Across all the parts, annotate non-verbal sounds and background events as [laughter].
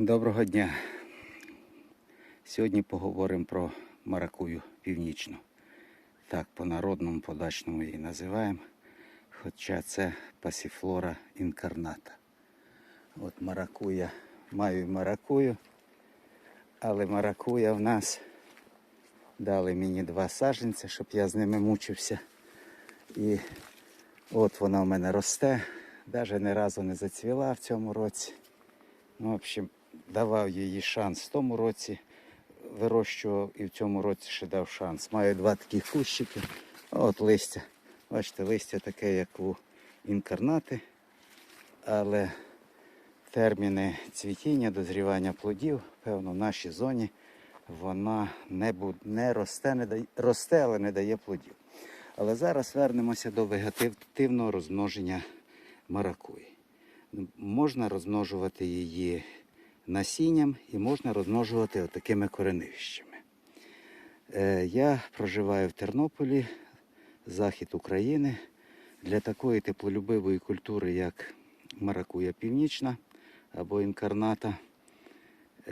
Доброго дня. Сьогодні поговоримо про маракую північну. Так, по-народному, по-дачному її називаємо. Хоча це пасіфлора інкарната. От маракуя, маю маракую, але маракуя в нас дали мені два саджанця, щоб я з ними мучився. І от вона в мене росте. Навіть ні разу не зацвіла в цьому році. Ну, в общем, давав їй шанс в тому році, вирощував і в цьому році ще дав шанс. Маю два такі кущики. От листя. Бачите, листя таке, як у інкарнати, але терміни цвітіння, дозрівання плодів, певно, в нашій зоні вона не, буд, не росте, не дає, росте, але не дає плодів. Але зараз вернемося до вегетативного розмноження маракуї. Можна розмножувати її насінням і можна розмножувати отакими кореневищами. Е, Я проживаю в Тернополі, захід України. Для такої теплолюбивої культури, як маракуя північна або інкарната,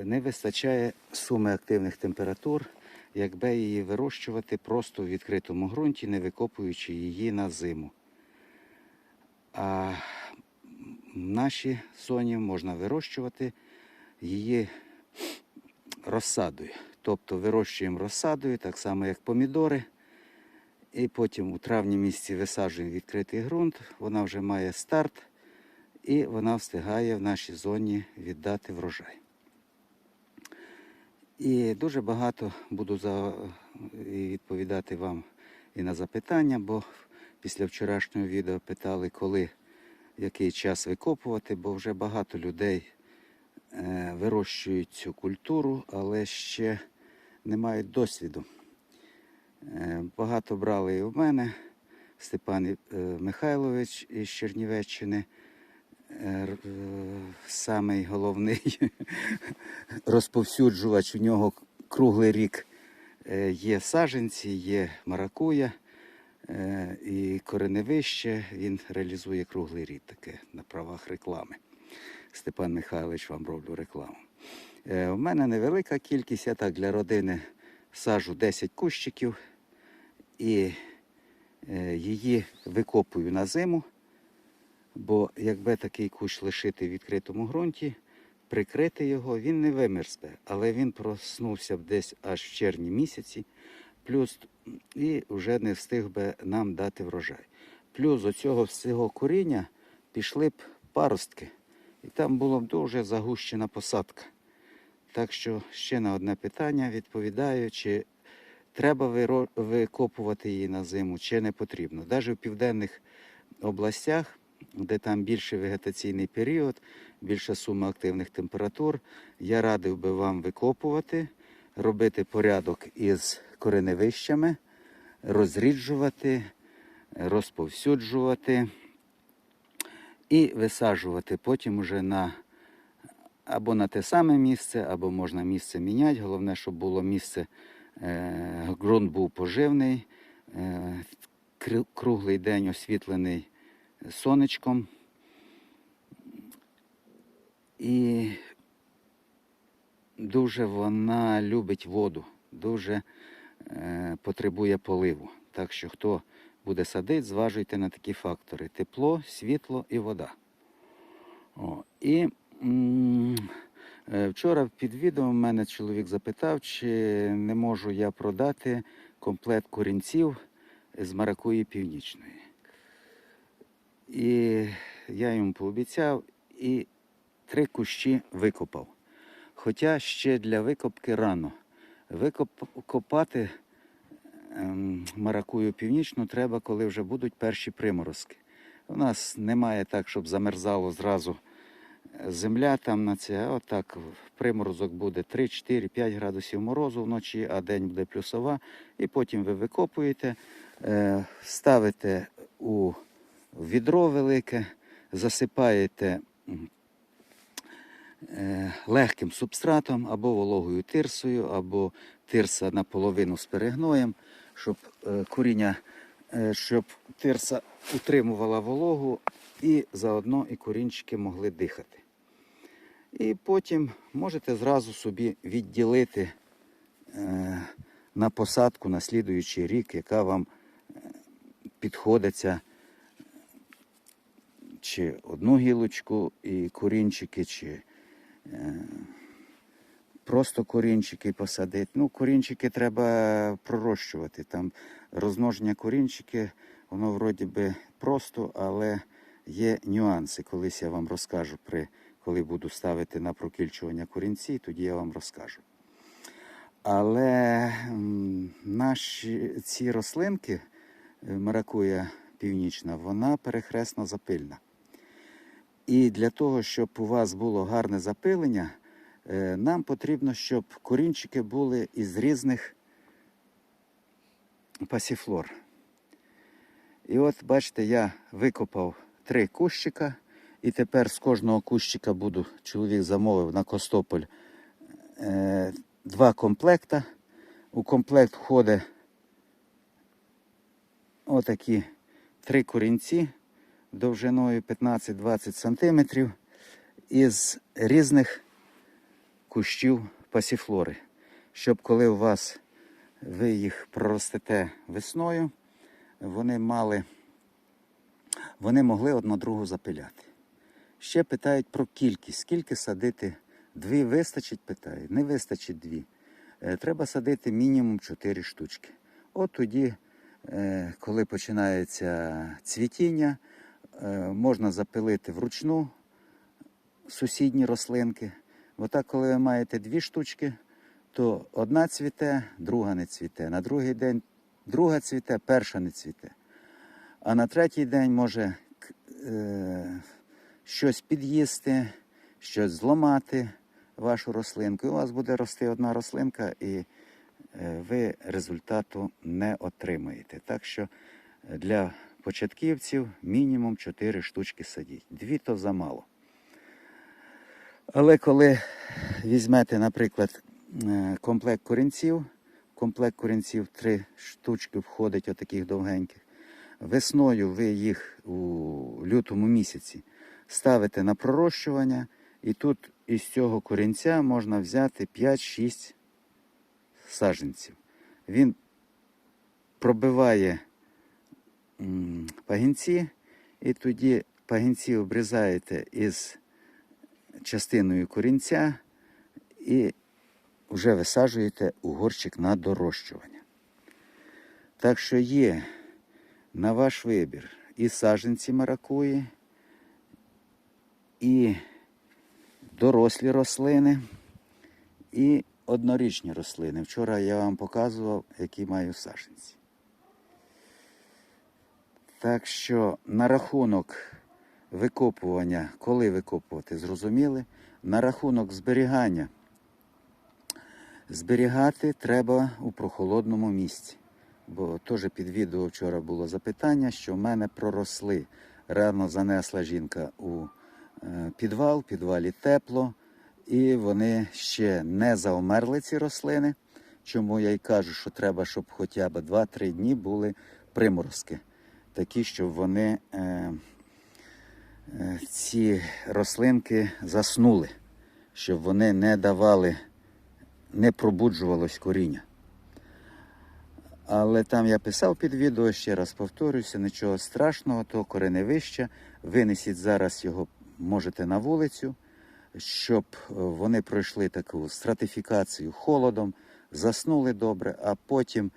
не вистачає суми активних температур, якби її вирощувати просто в відкритому ґрунті, не викопуючи її на зиму. А в нашій зоні можна вирощувати її розсадою. Тобто вирощуємо розсадою, так само як помідори. І потім у травні місяці висаджуємо відкритий ґрунт, вона вже має старт і вона встигає в нашій зоні віддати врожай. І дуже багато буду за... відповідати вам і на запитання, бо після вчорашнього відео питали, коли який час викопувати, бо вже багато людей вирощують цю культуру, але ще не мають досвіду. Е, багато брали і у мене Степан е, Михайлович із Чернівеччини. е, е, Самий головний [laughs] розповсюджувач у нього круглий рік е, є саженці, є маракуя е, і кореневище. Він реалізує круглий рік таке на правах реклами. Степан Михайлович вам роблю рекламу. Е, У мене невелика кількість, я так для родини сажу 10 кущиків і е, її викопую на зиму. Бо якби такий кущ лишити в відкритому ґрунті, прикрити його, він не вимерзне, але він проснувся б десь аж в червні місяці, плюс і вже не встиг би нам дати врожай. Плюс з цього всього коріння пішли б паростки, і там була дуже загущена посадка. Так що ще на одне питання відповідаю, чи треба викопувати її на зиму, чи не потрібно. Навіть в південних областях, де там більший вегетаційний період, більша сума активних температур, я радив би вам викопувати, робити порядок із кореневищами, розріджувати, розповсюджувати і висаджувати потім уже на або на те саме місце, або можна місце міняти. Головне, щоб було місце, е, ґрунт був поживний, е, круглий день освітлений сонечком. І дуже вона любить воду, дуже е, потребує поливу. Так що хто буде садити, зважуйте на такі фактори: тепло, світло і вода. О, і е, вчора під відео мене чоловік запитав, чи не можу я продати комплект корінців з маракуї північної. І я йому пообіцяв і три кущі викопав. Хоча ще для викопки рано. Викопати маракую північну треба, коли вже будуть перші приморозки. У нас немає так, щоб замерзало зразу е, земля там на це. Отак приморозок буде 3, 4, 5 градусів морозу вночі, а день буде плюсова. І потім ви викопуєте, е, ставите у відро велике, засипаєте е, легким субстратом або вологою тирсою, або тирса наполовину з перегноєм, щоб е, коріння, е, щоб тирса утримувала вологу і заодно і корінчики могли дихати. І потім можете зразу собі відділити е, на посадку на слідуючий рік, яка вам підходиться. Чи одну гілочку і корінчики, чи просто корінчики посадити. Ну, корінчики треба пророщувати. Там розмноження корінчики, воно вроді би просто, але є нюанси. Колись я вам розкажу, при, коли буду ставити на прокільчування корінці, тоді я вам розкажу. Але наші ці рослинки, е, маракуя північна, вона перехресно запильна. І для того, щоб у вас було гарне запилення, нам потрібно, щоб корінчики були із різних пасіфлор. І от бачите, я викопав три кущика, і тепер з кожного кущика буду, чоловік замовив на Костополь е, два комплекта. У комплект входить отакі три корінці довжиною 15-20 см із різних кущів пасіфлори. Щоб коли у вас ви їх проростете весною, вони мали, вони могли одна другу запиляти. Ще питають про кількість. Скільки садити? Дві вистачить, питають. Не вистачить дві. Е, Треба садити мінімум 4 штучки. От тоді, е, коли починається цвітіння, е, можна запилити вручну сусідні рослинки. Отак, коли ви маєте дві штучки, то одна цвіте, друга не цвіте. На другий день друга цвіте, перша не цвіте. А на третій день може е, щось під'їсти, щось зламати вашу рослинку. І у вас буде рости одна рослинка, і е, ви результату не отримаєте. Так що для початківців мінімум 4 штучки садіть. Дві то замало. Але коли візьмете, наприклад, е, комплект корінців, комплект корінців три штучки входить отаких довгеньких. Весною ви їх у лютому місяці ставите на пророщування, і тут із цього корінця можна взяти 5-6 саджанців. Він пробиває пагінці, і тоді пагінці обрізаєте із частиною корінця і вже висаджуєте у горщик на дорощування. Так що є на ваш вибір і саджанці маракуї, і дорослі рослини, і однорічні рослини. Вчора я вам показував, які маю саджанці. Так що на рахунок викопування, коли викопувати, зрозуміли. На рахунок зберігання. Зберігати треба у прохолодному місці. Бо теж під відео вчора було запитання, що в мене проросли. Рано занесла жінка у е, підвал, в підвалі тепло, і вони ще не заумерли ці рослини. Чому я й кажу, що треба, щоб хоча б 2-3 дні були приморозки, такі, щоб вони. Е, ці рослинки заснули, щоб вони не давали, не пробуджувалось коріння. Але там я писав під відео, ще раз повторюся, нічого страшного, то кореневище. Винесіть зараз його можете на вулицю, щоб е, вони пройшли таку стратифікацію холодом, заснули добре, а потім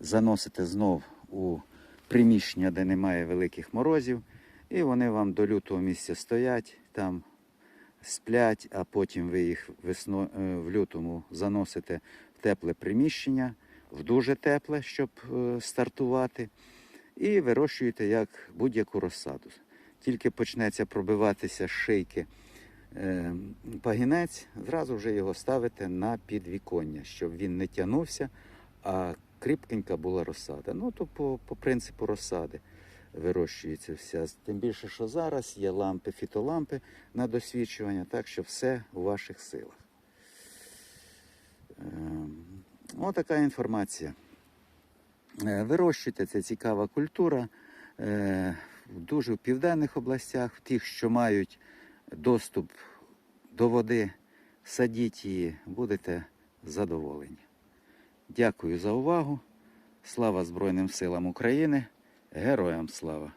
заносите знов у приміщення, де немає великих морозів. І вони вам до лютого місяця стоять, там сплять, а потім ви їх весно, е, в лютому заносите в тепле приміщення, в дуже тепле, щоб е, стартувати, і вирощуєте як будь-яку розсаду. Тільки почнеться пробиватися з шийки е, пагінець, зразу вже його ставите на підвіконня, щоб він не тягнувся, а кріпкенька була розсада. Ну, то по, по принципу розсади вирощується вся. Тим більше, що зараз є лампи, фітолампи на досвідчування, так що все у ваших силах. Ем, Отака інформація. Е, Вирощуйте, це цікава культура. Е, Дуже в південних областях, в тих, що мають доступ до води, садіть її, будете задоволені. Дякую за увагу. Слава Збройним силам України. Героям слава!